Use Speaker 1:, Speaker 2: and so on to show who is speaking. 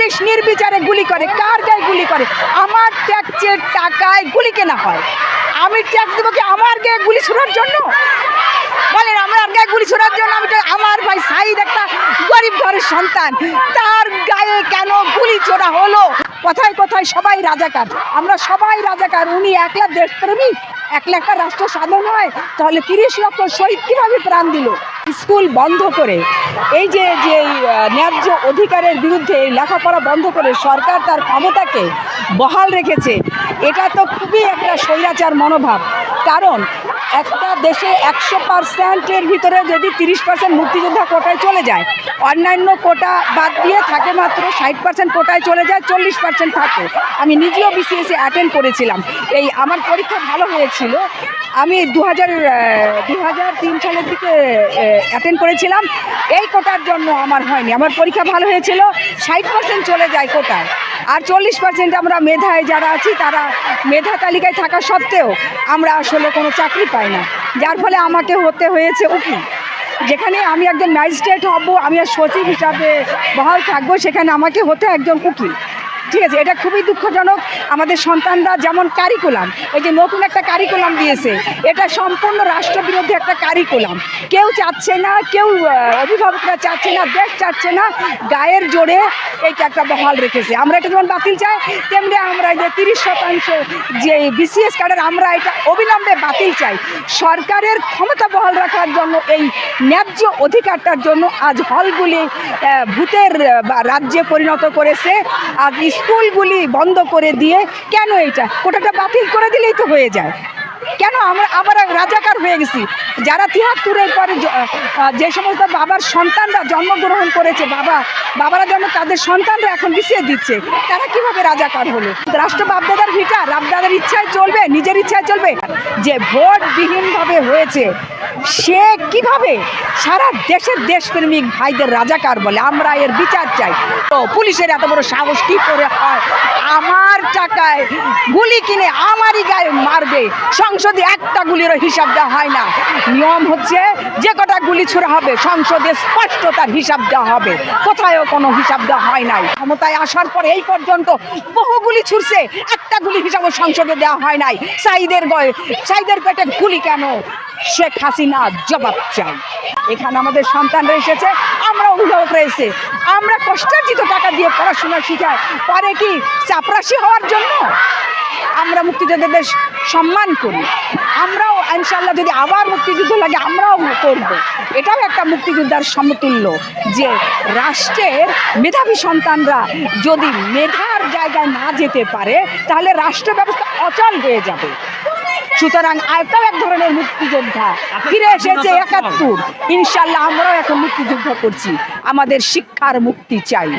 Speaker 1: Police নির্বিচারে গুলি করে, কার গায়ে গুলি করে? আমার ট্যাক্সের টাকায় গুলি কেনা হয়। আমি ট্যাক্স দেবো কি আমার গায়ে গুলি ছোড়ার জন্য? বলেন, আমার গায়ে গুলি ছোড়ার জন্য আমি আমার ভাই সাইদ একটা গরিব ঘরের সন্তান। তার গায়ে কেন গুলি ছোড়া হলো? কোথায় কোথায় সবাই রাজাকার। আমরা সবাই রাজাকার, উনি একলা দেশপ্রেমী, একলা একটা রাষ্ট্র সাধন হয় তাহলে তিরিশ লক্ষ শহীদ কীভাবে প্রাণ দিল? স্কুল বন্ধ করে, এই যে যে ন্যায্য অধিকারের বিরুদ্ধে লেখাপড়া বন্ধ করে সরকার তার ক্ষমতাকে বহাল রেখেছে এটা তো খুবই একটা স্বৈরাচার মনোভাব। কারণ একটা দেশে একশো পার্সেন্টের ভিতরে যদি তিরিশ পার্সেন্ট মুক্তিযোদ্ধা কোটায় চলে যায়, অন্যান্য কোটা বাদ দিয়ে থাকে মাত্র ষাট পার্সেন্ট কোটায় চলে যায়, চল্লিশ পার্সেন্ট থাকে। আমি নিজেও বিসিএসি অ্যাটেন্ড করেছিলাম। এই আমার পরীক্ষা ভালো হয়েছিল। আমি দু হাজার দু হাজার তিন সালের দিকে অ্যাটেন্ড করেছিলাম। এই কোটার জন্য আমার হয়নি। আমার পরীক্ষা ভালো হয়েছিল। ষাট পার্সেন্ট চলে যায় কোটায়। আর চল্লিশ পার্সেন্ট আমরা মেধায় যারা আছি, তারা মেধা তালিকায় থাকা সত্ত্বেও আমরা আসলে কোনো চাকরি পাই না। যার ফলে আমাকে হতে হয়েছে উকিল। যেখানে আমি একজন ম্যাজিস্ট্রেট হব, আমি সচিব হিসাবে বহাল থাকব, সেখানে আমাকে হতে একজন উকিল। ঠিক আছে, এটা খুবই দুঃখজনক। আমাদের সন্তানরা যেমন কারিকুলাম এই যে নতুন একটা কারিকুলাম দিয়েছে, এটা সম্পূর্ণ রাষ্ট্রবিরোধী একটা কারিকুলাম কেউ চাচ্ছে না, কেউ অভিভাবকরা চাচ্ছে না, দেশ চাচ্ছে না, গায়ের জোরে এইটা একটা বহাল রেখেছে। আমরা এটা যেমন বাতিল চাই, তেমনি আমরা যে তিরিশ শতাংশ যে বিসিএস কার্ডের আমরা এটা অবিলম্বে বাতিল চাই। সরকারের ক্ষমতা বহাল রাখার জন্য, এই ন্যায্য অধিকারটার জন্য আজ হলগুলি ভূতের বা রাজ্যে পরিণত করেছে। আজ স্কুলগুলি বন্ধ করে দিয়ে কেন এটা কোটাটা বাতিল করে দিলেই তো হয়ে যায়। কেন আমরা আবার রাজাকার হয়ে গেছি? যারা তিয়াত্তরের পরে যে সমস্ত বাবার সন্তানরা জন্মগ্রহণ করেছে, বাবা, বাবারা যেন তাদের সন্তানরা এখন বিছিয়ে দিচ্ছে, তারা কীভাবে রাজাকার হলো? রাষ্ট্র বাপদাদার ভিটা বাপদাদার ইচ্ছায় চলবে, নিজের ইচ্ছায় চলবে। যে ভোট বিহীনভাবে হয়েছে সে কীভাবে সারা দেশের দেশপ্রেমিক ভাইদের রাজাকার বলে? আমরা এর বিচার চাই। তো পুলিশের এত বড় সাহস কি করে হয়? আমার টাকায় গুলি কিনে আমারই গায়ে মারবে। সংসদে একটা গুলিরও হিসাব দেওয়া হয় না। নিয়ম হচ্ছে যে কটা গুলি ছোড়া হবে, সংসদে স্পষ্ট তার হিসাব দেওয়া হবে। কোথায়ও কোনো হিসাব দেওয়া হয় নাই। ক্ষমতায় আসার পরে এই পর্যন্ত বহু গুলি ছুটছে একটা গুলি হিসাবে সংসদে দেওয়া হয় নাই। সাইদের গয়ে সাইদের পেটে গুলি কেন? শেখ হাসিনা জবাব চাই। এখানে আমাদের সন্তানরা এসেছে, আমরা অভিভাবকরা এসে আমরা কষ্টার্জিত টাকা দিয়ে পড়াশোনা শিখাই। পরে কি চাপরাশি হওয়ার জন্য? আমরা মুক্তিযোদ্ধাদের সম্মান করি। আমরাও ইনশাল্লাহ যদি আবার মুক্তিযুদ্ধ লাগে, আমরাও করব। এটাও একটা মুক্তিযোদ্ধার সমতুল্য যে রাষ্ট্রের মেধাবী সন্তানরা যদি মেধার জায়গায় না যেতে পারে, তাহলে রাষ্ট্র ব্যবস্থা অচল হয়ে যাবে। সুতরাং আয়তাও এক ধরনের মুক্তিযোদ্ধা। ফিরে এসেছে একাত্তর। ইনশাল্লাহ আমরাও এখন মুক্তিযুদ্ধ করছি। আমাদের শিক্ষার মুক্তি চাই।